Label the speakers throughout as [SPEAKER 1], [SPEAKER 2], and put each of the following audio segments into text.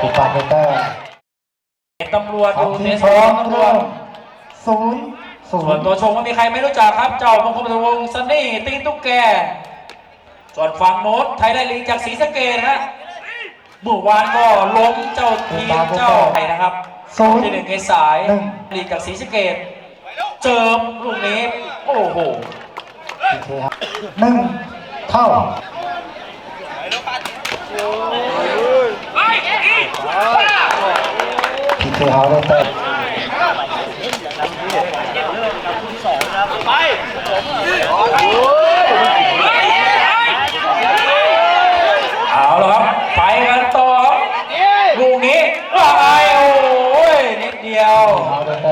[SPEAKER 1] ผู้ปาเต้
[SPEAKER 2] ตำรวจ
[SPEAKER 1] ขอ
[SPEAKER 2] ดู
[SPEAKER 1] งที
[SPEAKER 2] เน
[SPEAKER 1] ม
[SPEAKER 2] ส
[SPEAKER 1] พร้อม
[SPEAKER 2] ตำร
[SPEAKER 1] เริ่
[SPEAKER 2] วจ
[SPEAKER 1] มศูนย์ศู
[SPEAKER 2] ส่วน
[SPEAKER 1] นย์
[SPEAKER 2] ตัวชงไม่มีใครไม่รู้จักครับ เจ้ามงคลวงศ์ซันนี่ตีนตุ๊กแก ส่วนฝั่งโน้ตไทยได้ลีกจากศรีสะเกดฮะเมื่อวานก็ล้มเจ้าทีมเจ้าไทยนะครับ
[SPEAKER 1] ศูนย์
[SPEAKER 2] ที่หนึ่งในสาย
[SPEAKER 1] หนึ่ง
[SPEAKER 2] ลีกจากศรีสะเกดเจิมลูกนี้ โอ้โห
[SPEAKER 1] โอเคครับหนึ่งเท่าพีเคเฮาได้เต็ม
[SPEAKER 2] เอาละครับ ไปกันต่อครับลูกนี้ว่าไงโอ้ยนิดเดียว
[SPEAKER 1] เฮาได้เต็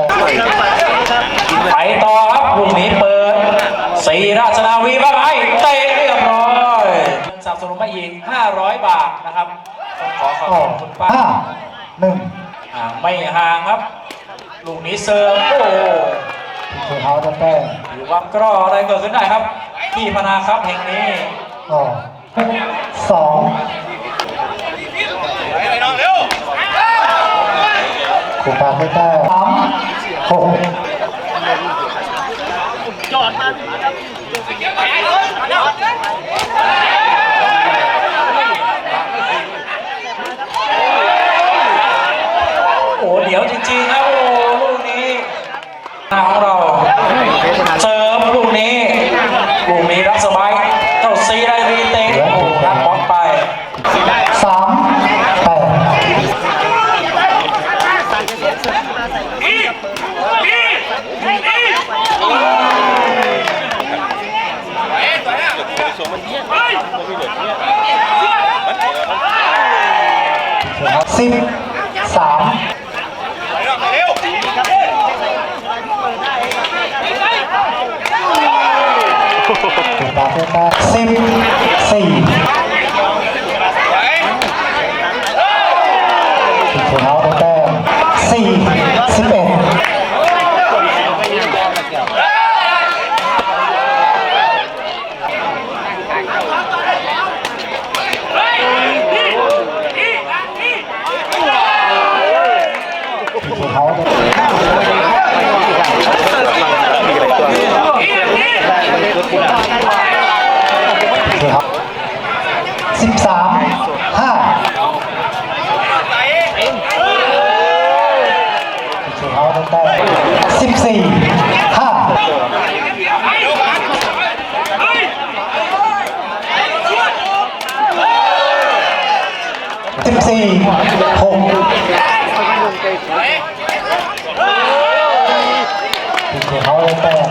[SPEAKER 1] ม
[SPEAKER 2] ไปต่อครับลูกนี้เปิดสีราชนาวีบ้างไอ้เตะเรียบร้อยสนับสนุนมาอีก500 บาทนะครับต้องขอขอบ
[SPEAKER 1] โอ้
[SPEAKER 2] คุณคุณป้า
[SPEAKER 1] ห้าหนึ่ง
[SPEAKER 2] อ่าไม่ห่างครับ ลูกนี้เซิร์ฟโอ้โห
[SPEAKER 1] พีเคเฮาได้เต็ม
[SPEAKER 2] ถือว่ากรออะไรเกิดขึ้นได้ครับ ที่พนาครับแห่งนี้
[SPEAKER 1] อ๋อสองผู้ปาเต้สามหก
[SPEAKER 2] โอ้เดี๋ยวจริงๆนะโอ้ลูกนี้หน้าของเราเซิร์ฟลูกนี้ลูกนี้รับสบายเจ้าซีได้รีเตะโอ้รับบอลไป
[SPEAKER 1] สามแปด สิบสามถู กตาเพื่อแต้มสิบสี่ถูกเท้าได้แต้มสี่สิบเอ็ดถูกเท้าได้โอเคครับสิบสามห้าโอเคเอาได้แต้มสิบสี่ห้า สิบสี่หกโอเคเอาได้แต้ม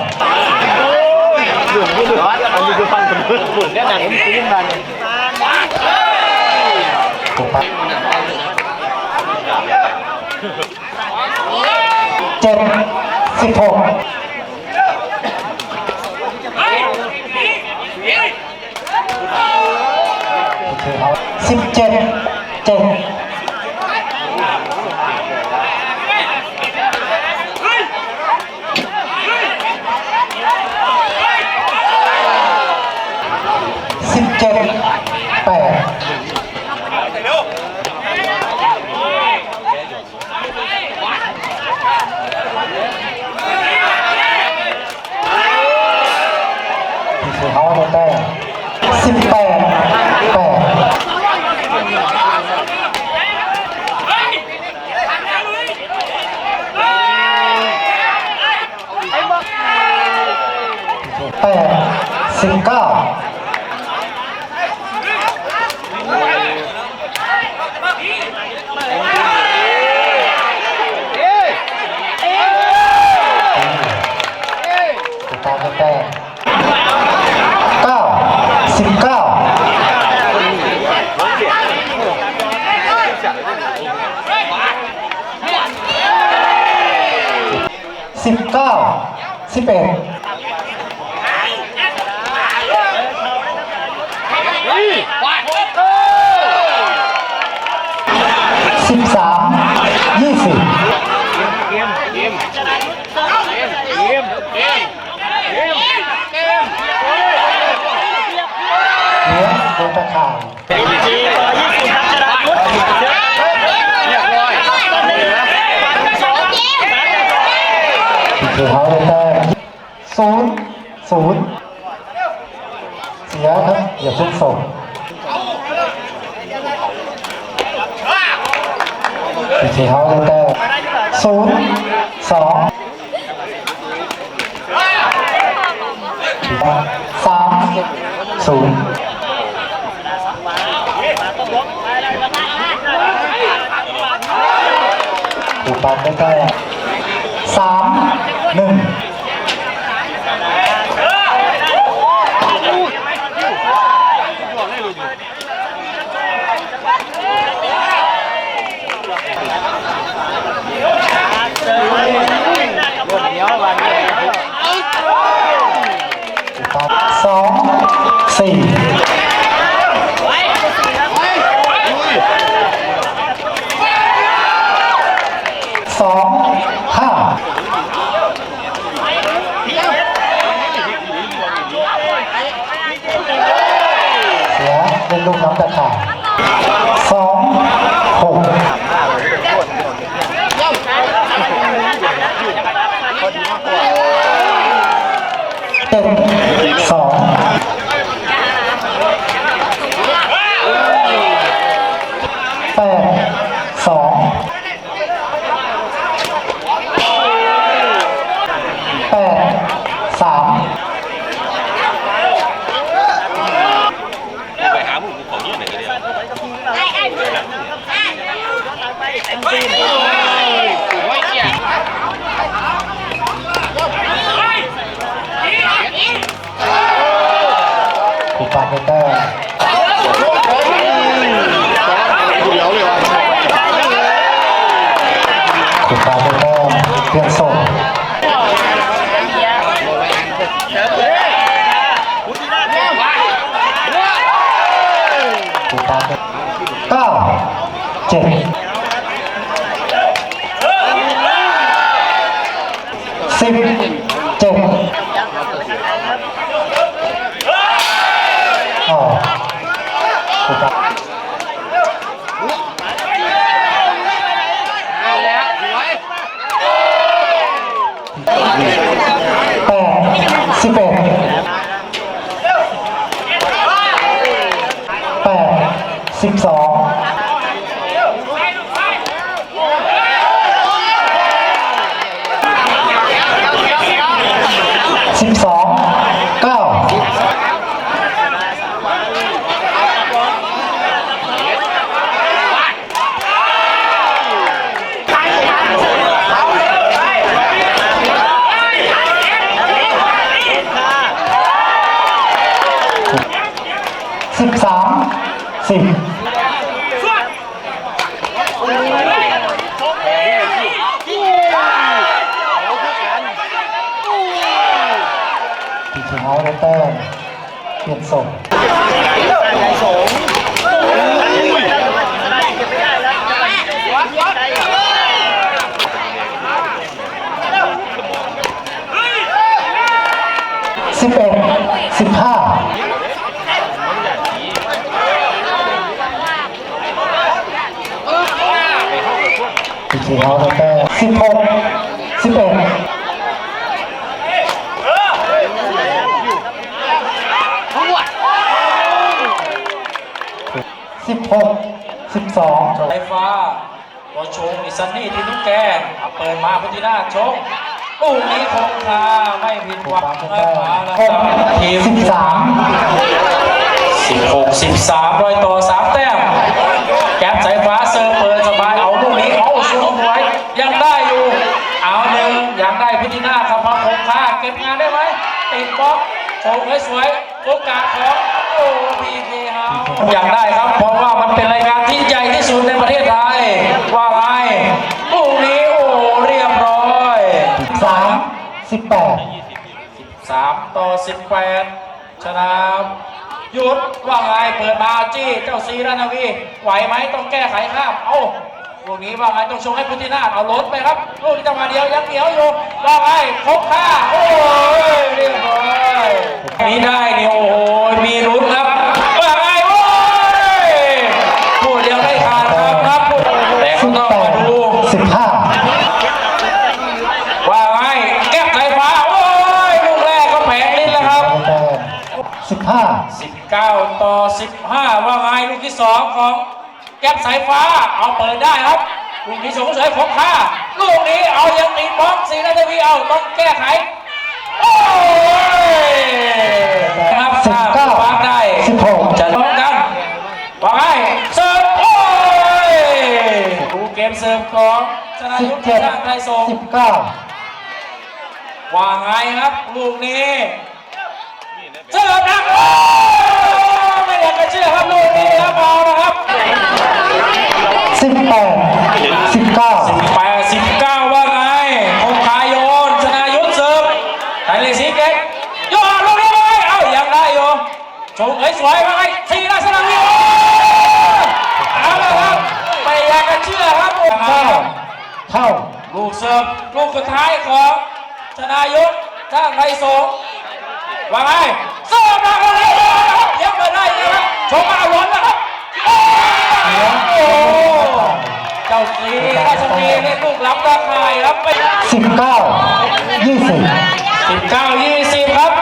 [SPEAKER 3] อันนี้คือฟังสมมติฝุ่นเนี่ยหนังมันซื้อมาเนี่ย
[SPEAKER 1] ถูกปะเจ็ดสิบหกโอเคเอาสิบเจ็ด จ็ดสิบเจ็ดแปด คือเขาได้แต้มสิบแปดแปดแปด สิบเก้าถูกตามได้แต้มเก้าสิบเก้าสิบเก้าสิบเอ็ด สิบสาม เสียครับอย่าเพิ่งส่งพีเคเฮาได้แต้มศูนย์สองสามศูนย์ถูกปันได้แต้สามหนึ่ง ครับสองสี่สองห้าเสียเป็นลูกน้ำ ตะขายสองหกเต็มสอง องไฟ
[SPEAKER 2] ฟ้าตัวชงอิซันนี่ที่นุกแกเอาเปิดมาพุทธินาชงลูกนี้คงคาไม่ผิดหวังนะมาแล้วครับทีม
[SPEAKER 1] สิบหกสาม
[SPEAKER 2] 16 13รอยต่อ3แต้มแก๊ปสายฟ้าเซิร์ฟเปิดสบายเอาลูกนี้เอาสูงไว้ยังได้อยู่ เอาหนึ่งยังได้พิธีนาครับพระคงคาเก็บงานได้ไหมติดบล็อกชงสวยโอกาสของโอ้พีเค อยากได้ครับเพราะว่ามันเป็นรายการที่ใหญ่ที่สุดในประเทศไทย ว่าไงลูกนี้โอ้เรียบร้อย
[SPEAKER 1] สามสิบแปด
[SPEAKER 2] 3ต่อ18ชนะหยุดว่าไงเปิดมาจี้เจ้าซีรานาวีไหวไหมต้องแก้ไขข้ามเอาลูกนี้ว่าไงต้องชงให้พุทธินาถเอารถไปครับลูกนี้จังหวะเดียวยังเหนียวอยู่ว่าไงครบค่าโอ้ยเรียบร้อยนี้ได้นี่โอ้โหมีลุ้นครับ ว่าไงโอ้ยพูดยังไม่ขาดคำครับพูดแต่ก็
[SPEAKER 1] สิบ
[SPEAKER 2] ต้อง
[SPEAKER 1] แป
[SPEAKER 2] มา
[SPEAKER 1] ด
[SPEAKER 2] ดู
[SPEAKER 1] สิบห้า
[SPEAKER 2] ว่าไงแก้ไขฟ้า โอ้ย ลูกแรกก็แผงลิ้นแล้ว
[SPEAKER 1] ห้า
[SPEAKER 2] 19 ต่อ 15 ว่าไงลูกที่ 2 ของแก๊ปสายฟ้าเอาเปิดได้ครับ ลูกนี้สงสัยของข้าลูกนี้เอายังตีบล็อกสีนาทีวีเอาต้องแก้ไข โอ้ยครับ
[SPEAKER 1] สิบเก้า
[SPEAKER 2] ถ้วางได้
[SPEAKER 1] สิบหก
[SPEAKER 2] จะพร้อมกันว่าไงเสิร์ฟโอ้ยดูเกมเสิร์ฟของชนะ
[SPEAKER 1] สิ
[SPEAKER 2] ยุ
[SPEAKER 1] บ
[SPEAKER 2] ทธ
[SPEAKER 1] เจ็ด
[SPEAKER 2] สร้างไทยสงฆ์
[SPEAKER 1] สิบเก้า
[SPEAKER 2] ว่าไงครับ ลูกนี้ เสิร์ฟนักโอ้ไม่อยากจะเชื่อครับลูกนี้ครับเอาละครับ
[SPEAKER 1] สิบแปดสิบเก้า
[SPEAKER 2] แปดสิบเก้าว่าไงคงคายโยนชนะยุทธเสิร์ฟไทยเลีกสีเก็ตโยนลูกนี้ไปเอ้ายังได้อยู่ชงเอ้ยสวยว่าไงสีราชนาวีโอ้เอาละครับไม่อยากจะเชื่อครับ
[SPEAKER 1] เก้าเท่า
[SPEAKER 2] ลูกเสิร์ฟลูกสุดท้ายของชนายุทธสร้างไทยสง ว่าไงเสิร์ฟมาคนเดียวนะครับยังไม่ได้นะครับชมมาล้นนะครับโอ้โหเจ้าสีราชบุรีเล่นลูกล้ำราคายครับไป
[SPEAKER 1] สิบเก้ายี่สิบ
[SPEAKER 2] สิบเก้ายี่สิบครับ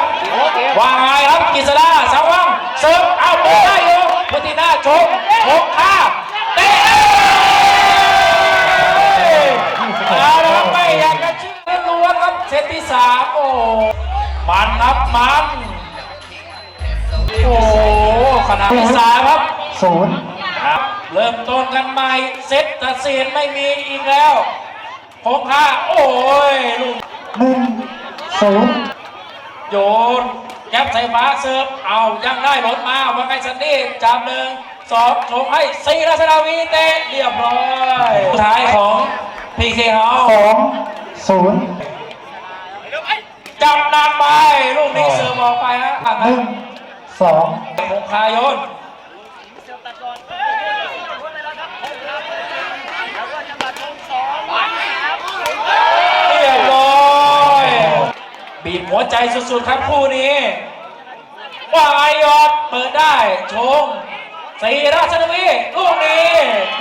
[SPEAKER 2] ว่าไงครับกิษดาสาววังเสิร์ฟเอาไปได้อยู่พุทธินาชมชมข้าเตะเอาละครับไม่อยากจะเชื่อล้วนครับเซตที่สามโอ้ มันครับมัน โอ้ขนาดที่สามครับ
[SPEAKER 1] ศูนย์
[SPEAKER 2] ครับ เริ่มต้นกันใหม่เซตตัดสินไม่มีอีกแล้วคงค่าโอ้ยลูก
[SPEAKER 1] หนึ่งศูนย์
[SPEAKER 2] โยนแก๊ปใส่ฟ้าเสิร์ฟเอายังได้หลดมาว่าไงซันนี่จับหนึ่งสองชงให้ซีราชนาวีเตะเรียบร้อยสุดท้ายของพีเคเฮา
[SPEAKER 1] สองศูนย์
[SPEAKER 2] จับหนักไป ลูกนี้เสิร์ฟออกไปฮะ
[SPEAKER 1] หนึ่งสอง
[SPEAKER 2] คงคายนเรียบร้อยบีบหัวใจสุดๆครับคู่นี้ว่าไงยอดเปิดได้ชงสีราชนาวีลูกนี้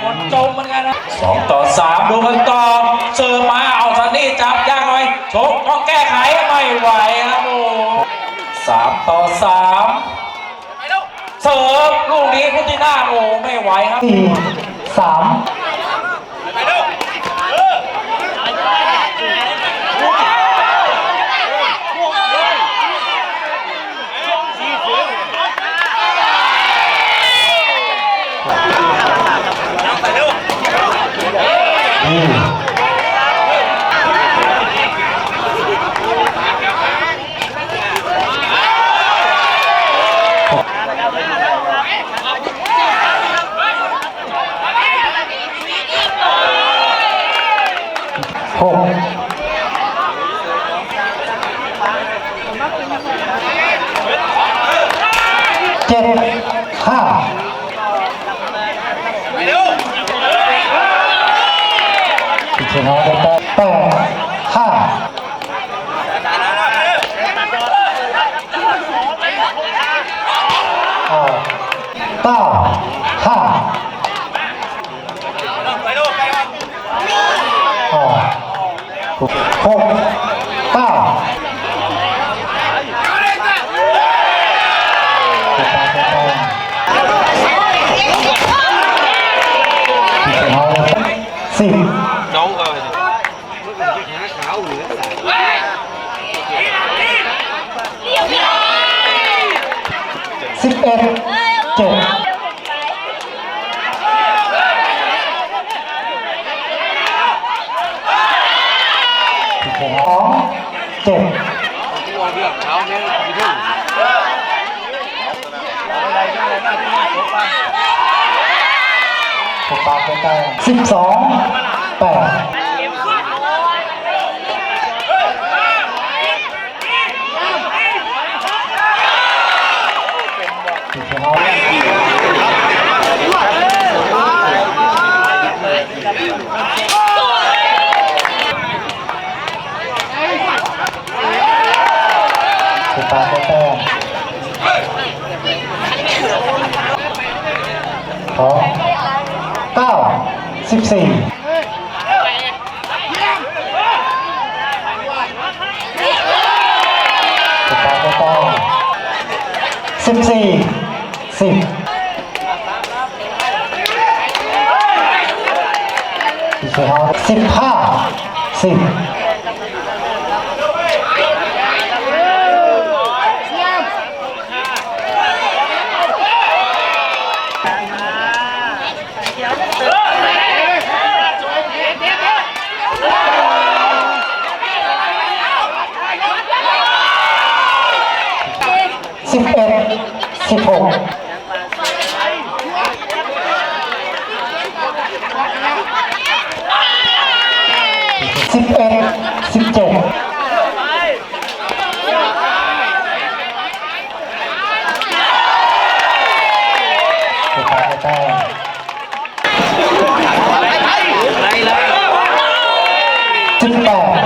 [SPEAKER 2] หมดจมเหมือนกันนะสองต่อสามดูกันต่อเสิร์ฟมาเอาซันนี่จับ ยากต้องแก้ไขไม่ไหวครับโอ้สามต่อสามเสิร์ฟลูกนี้พุทธินาโอ้ไม่ไหวครับ
[SPEAKER 1] สี่สามหกเจ็ดห้าพิ ชนาไปแปดห้าอ่าเก้าห้าอ่าหกเก้าติดตามกันต่อพิชนาได้แปดสิบ
[SPEAKER 4] น้ องเออ
[SPEAKER 1] สิบเอ็ดเจ็ดสองเจ็ดถูกปากไปแต่สิบสอง แปดถูกต้องถูกปากไปแต่สองเก้าสิบสี่ถูกปากไปแต่ สิบสี่สิบสิบห้าสิบ สิบหกสิบเอ็ดสิบเจ็ดสุดท้ายแต้มสิบแปด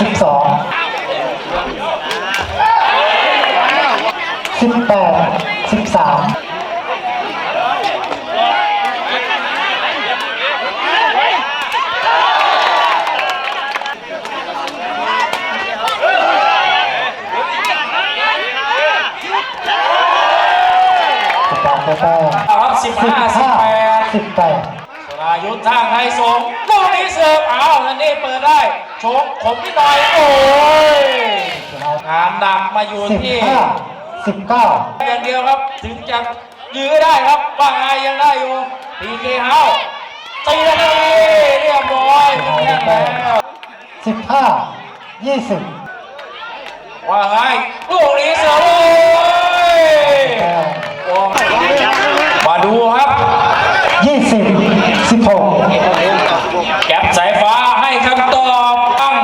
[SPEAKER 1] สิบสอง สิบแปดสิบสามสิบแปดแต้ม
[SPEAKER 2] ครับสิบ
[SPEAKER 1] สิบ
[SPEAKER 2] ห้าสิบ
[SPEAKER 1] ห้า
[SPEAKER 2] แปด
[SPEAKER 1] สิบแปด
[SPEAKER 2] สรา ยุทธทางไทยส่งลูกนี้เสิร์ฟเอาแล้วนี่เปิดได้โชกขมที่ต่อยโอ้ยงานหนักมาอยู่
[SPEAKER 1] สิบ
[SPEAKER 2] ที่
[SPEAKER 1] ห้าสิบเก้า
[SPEAKER 2] อย่างเดียวครับถึงจะยื้อได้ครับว่าไงยังได้อยู่พีเคเฮาตีแล้วนี่เรียบร้อยเป็นแค่แล้ว
[SPEAKER 1] สิบห้ายี่สิบ
[SPEAKER 2] ว่าไงลูกนี้เสิร์ฟโอ้ย
[SPEAKER 1] แต้ม
[SPEAKER 2] โอ้มาดูครับ
[SPEAKER 1] ยี่สิบสิบหก
[SPEAKER 2] แก็บสายฟ้าให้คำตอบตั้ง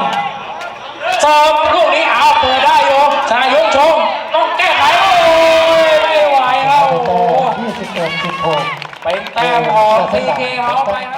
[SPEAKER 2] เสิร์ฟลูกนี้เอาเปิดได้อยู่ชายุทธชงต้องแก้ไขโอ้ยไม่ไหวครับ โอ้โห
[SPEAKER 1] ยี่สิบเอ็ดสิบหก
[SPEAKER 2] เป็นแต้มของพีเคเฮาไปครับ